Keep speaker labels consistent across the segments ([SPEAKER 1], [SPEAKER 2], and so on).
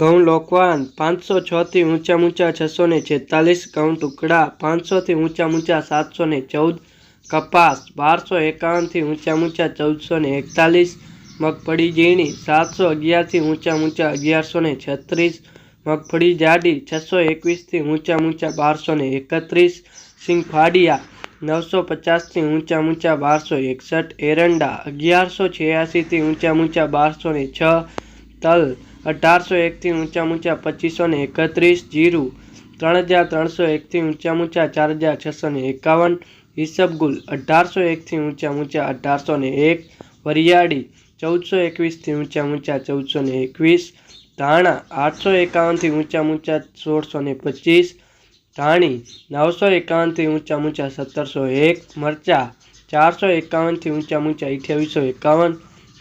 [SPEAKER 1] ઘઉં લોકવાન પાંચસો છથી ઊંચા ઊંચા છસો ને છેતાલીસ ઘઉં ટુકડા પાંચસોથી ઊંચા ઊંચા સાતસો ને ચૌદ, કપાસ બારસો એકાવનથી ઊંચા ઊંચા ચૌદસો ને એકતાલીસ, મગફળી ઝીણી સાતસો અગિયારથી ઊંચા ઊંચા અગિયારસો ને છત્રીસ, મગફળી જાડી છસો એકવીસથી ઊંચા ઊંચા બારસો ને એકત્રીસ સિંગફાડિયા નવસો પચાસથી ઊંચા ઊંચા બારસો એકસઠ, એરંડા અગિયારસો છ્યાસીથી ઊંચા ઊંચા બારસો ને છ, તલ અઢારસો એકથી ઊંચા ઊંચા પચીસો ને એકત્રીસ, જીરું ત્રણ હજાર ત્રણસો એકથી ઊંચા ઊંચા ચાર હજાર છસો ને એકાવન ઈસબગુલ અઢારસો એકથી ઊંચા ઊંચા અઢારસો ને એક, વરિયાળી ચૌદસો એકવીસથી ઊંચા ઊંચા ચૌદસો ને એકવીસ, ધાણા આઠસો એકાવનથી ઊંચા ઊંચા સોળસો ને પચીસ, ધાણી નવસો એકાવનથી ઊંચા ઊંચા સત્તરસો એક, મરચાં ચારસો એકાવનથી ઊંચા ઊંચા અઠ્યાવીસો એકાવન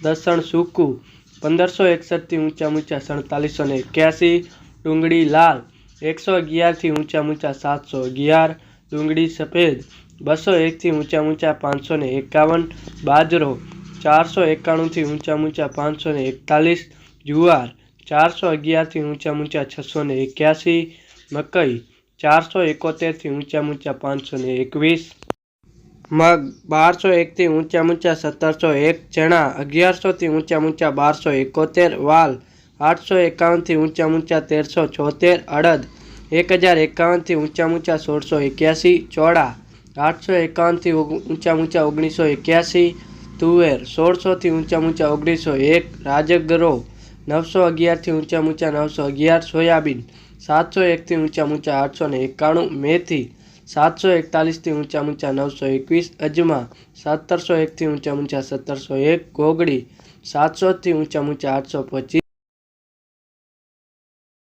[SPEAKER 1] દસણ સૂકું પંદરસો એકસઠથી ઊંચા ઊંચા સડતાલીસો ને એક્યાસી. ડુંગળી લાલ, એકસો અગિયારથી ઊંચા ઊંચા સાતસો અગિયાર. ડુંગળી સફેદ, બસો એકથી ઊંચા ઊંચા પાંચસો ને એકાવન. બાજરો, ચારસો એકાણુંથી ઊંચા ઊંચા પાંચસો ને એકતાલીસ. જુવાર, ચારસો અગિયારથી ઊંચા ઊંચા છસો ને એક્યાસી. મકઈ, ચારસો એકોતેરથી ઊંચા ઊંચા પાંચસો ને એકવીસ. મગ બારસો એકથી ઊંચા ઊંચા સત્તરસો એક, ચણા અગિયારસોથી ઊંચા ઊંચા બારસો એકોતેર, વાલ આઠસો એકાવનથી ઊંચા ઊંચા તેરસો છોતેર અડદ એક હજાર એકાવનથી ઊંચા ઊંચા સોળસો એક્યાસી, ચોળા આઠસો એકાવનથી ઊંચા ઊંચા ઓગણીસો એક્યાસી, તુવેર સોળસોથી ઊંચા ઊંચા ઓગણીસો એક, રાજગરો નવસો અગિયારથી ઊંચા ઊંચા નવસો અગિયાર, સોયાબીન સાતસો એકથી ઊંચા ઊંચા આઠસો ને એકાણું, મેથી સાતસો એકતાલીસથી ઊંચા ઊંચા નવસો એકવીસ, અજમા સત્તરસો એકથી ઊંચા ઊંચા સત્તરસો એક ગોગડી સાતસોથી ઊંચા ઊંચા આઠસો પચીસ